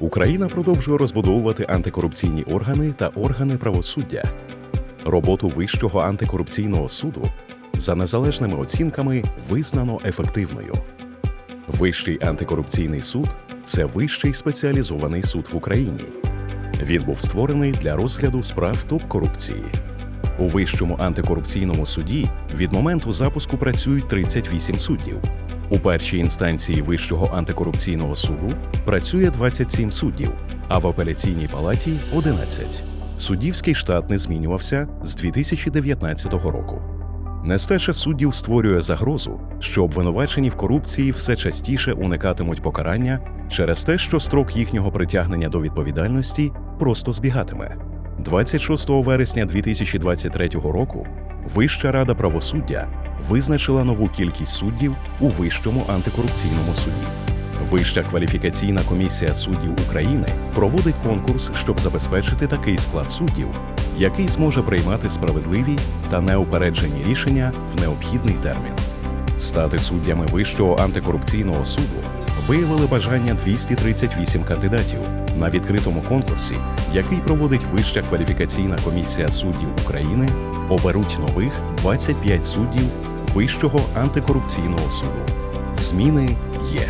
Україна продовжує розбудовувати антикорупційні органи та органи правосуддя. Роботу Вищого антикорупційного суду за незалежними оцінками визнано ефективною. Вищий антикорупційний суд це вищий спеціалізований суд в Україні. Він був створений для розгляду справ топ-корупції. У Вищому антикорупційному суді від моменту запуску працюють 38 суддів. У першій інстанції Вищого антикорупційного суду працює 27 суддів, а в апеляційній палаті 11. Суддівський штат не змінювався з 2019 року. Нестача суддів створює загрозу, що обвинувачені в корупції все частіше уникатимуть покарання через те, що строк їхнього притягнення до відповідальності просто збігатиме. 26 вересня 2023 року Вища рада правосуддя визначила нову кількість суддів у Вищому антикорупційному суді. Вища кваліфікаційна комісія суддів України проводить конкурс, щоб забезпечити такий склад суддів, який зможе приймати справедливі та неупереджені рішення в необхідний термін. Стати суддями Вищого антикорупційного суду виявили бажання 238 кандидатів на відкритому конкурсі, який проводить Вища кваліфікаційна комісія суддів України, оберуть нових 25 суддів Вищого антикорупційного суду. Зміни є.